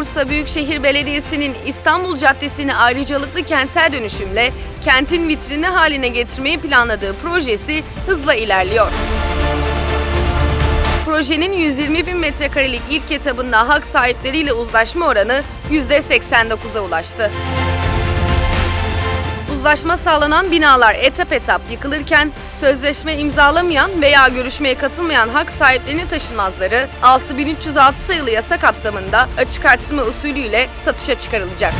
Büyükşehir Belediyesi'nin İstanbul Caddesi'ni ayrıcalıklı kentsel dönüşümle kentin vitrini haline getirmeyi planladığı projesi hızla ilerliyor. Projenin 120 bin metrekarelik ilk etabında hak sahipleriyle uzlaşma oranı %89'a ulaştı. Uzlaşma sağlanan binalar etap etap yıkılırken sözleşme imzalamayan veya görüşmeye katılmayan hak sahiplerinin taşınmazları 6306 sayılı yasa kapsamında açık artırma usulüyle satışa çıkarılacak.